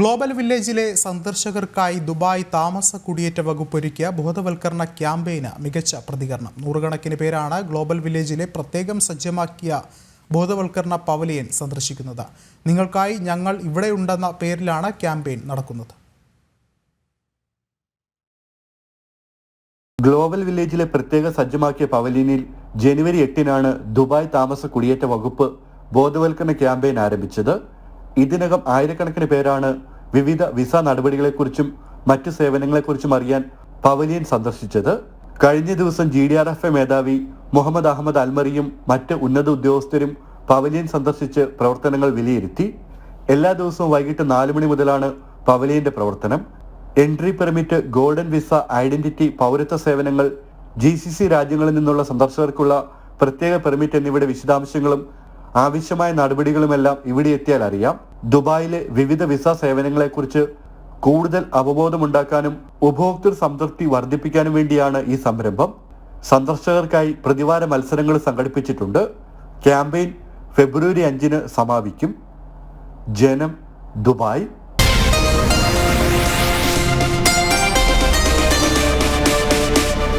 Global വില്ലേജിലെ സന്ദർശകർക്കായി Dubai താമസ കുടിയേറ്റ വകുപ്പ് ഒരുക്കിയ ബോധവൽക്കരണ ക്യാമ്പയിന് മികച്ച പ്രതികരണം. നൂറുകണക്കിന് പേരാണ് ഗ്ലോബൽ വില്ലേജിലെ പ്രത്യേകം സജ്ജമാക്കിയ ബോധവൽക്കരണ പവലിയൻ സന്ദർശിക്കുന്നത്. നിങ്ങൾക്കായി ഞങ്ങൾ ഇവിടെയുണ്ടെന്ന പേരിലാണ് ക്യാമ്പയിൻ നടക്കുന്നത്. ഗ്ലോബൽ വില്ലേജിലെ പ്രത്യേക സജ്ജമാക്കിയ പവലിയനിൽ ജനുവരി എട്ടിനാണ് ദുബായ് താമസ കുടിയേറ്റ വകുപ്പ് ബോധവൽക്കരണ ക്യാമ്പയിൻ ആരംഭിച്ചത്. ഇതിനകം ആയിരക്കണക്കിന് പേരാണ് വിവിധ വിസ നടപടികളെക്കുറിച്ചും മറ്റ് സേവനങ്ങളെക്കുറിച്ചും അറിയാൻ പവലിയൻ സന്ദർശിച്ചത്. കഴിഞ്ഞ ദിവസം G D R F A മേധാവി മുഹമ്മദ് അഹമ്മദ് അൽമറിയും മറ്റ് ഉന്നത ഉദ്യോഗസ്ഥരും പവലിയൻ സന്ദർശിച്ച് പ്രവർത്തനങ്ങൾ വിലയിരുത്തി. എല്ലാ ദിവസവും വൈകിട്ട് നാല് മണി മുതലാണ് പവലിയന്റെ പ്രവർത്തനം. Entry permit golden visa identity പൗരത്വ സേവനങ്ങൾ ജി സി സി രാജ്യങ്ങളിൽ നിന്നുള്ള സന്ദർശകർക്കുള്ള പ്രത്യേക പെർമിറ്റ് എന്നിവയുടെ വിശദാംശങ്ങളും ആവശ്യമായ നടപടികളുമെല്ലാം ഇവിടെ എത്തിയാൽ അറിയാം. ദുബായിലെ വിവിധ വിസ സേവനങ്ങളെക്കുറിച്ച് കൂടുതൽ അവബോധമുണ്ടാക്കാനും ഉപഭോക്തൃ സംതൃപ്തി വർദ്ധിപ്പിക്കാനും വേണ്ടിയാണ് ഈ സംരംഭം. സന്ദർശകർക്കായി പ്രതിവാര മത്സരങ്ങൾ സംഘടിപ്പിച്ചിട്ടുണ്ട്. ക്യാമ്പയിൻ ഫെബ്രുവരി അഞ്ചിന് സമാപിക്കും. ജനം ദുബായ്.